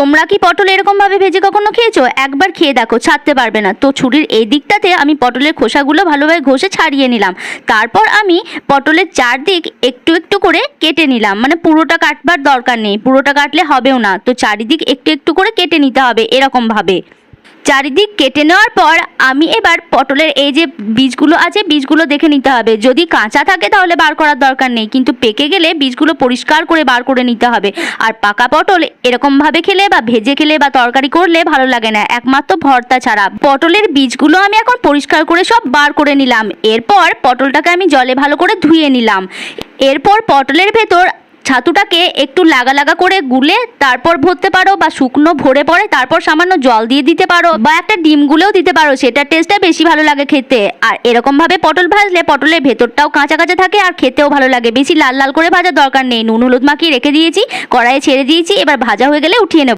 তোমরা কি পটল এরকমভাবে ভেজে কখনো খেয়েছো? একবার খেয়ে দেখো, ছাড়তে পারবে না। তো ছুরির এই দিকটাতে আমি পটলের খোসাগুলো ভালোভাবে ঘষে ছাড়িয়ে নিলাম। তারপর আমি পটলের চারদিক একটু একটু করে কেটে নিলাম। মানে পুরোটা কাটবার দরকার নেই। পুরোটা কাটলে হবেও না। তো চারিদিক একটু একটু করে কেটে নিতে হবে এরকম ভাবে চারিদিক কেটে নেওয়ার পর আমি এবার পটলের এই যে বীজগুলো আছে, বীজগুলো দেখে নিতে হবে। যদি কাঁচা থাকে তাহলে বার করার দরকার নেই, কিন্তু পেকে গেলে বীজগুলো পরিষ্কার করে বার করে নিতে হবে। আর পাকা পটল এরকমভাবে খেলে বা ভেজে খেলে বা তরকারি করলে ভালো লাগে না, একমাত্র ভর্তা ছাড়া। পটলের বীজগুলো আমি এখন পরিষ্কার করে সব বার করে নিলাম। এরপর পটলটাকে আমি জলে ভালো করে ধুয়ে নিলাম। এরপর পটলের ভেতর ছাতুটাকে একটু লাগা লাগা করে গুলে তারপর ভরতে পারো বা শুকনো ভরে পরে তারপর সামান্য জল দিয়ে দিতে পারো বা একটা ডিম গুলেও দিতে পারো, সেটার টেস্টটা বেশি ভালো লাগে খেতে। আর এরকম ভাবে পটল ভাজলে পটলের ভেতরটাও কাঁচা কাঁচা থাকে আর খেতেও ভালো লাগে। বেশি লাল লাল করে ভাজার দরকার নেই। নুন, হলুদ মাখিয়ে রেখে দিয়েছি, কড়াইয়ে ছেড়ে দিয়েছি, এবার ভাজা হয়ে গেলে উঠিয়ে নেব।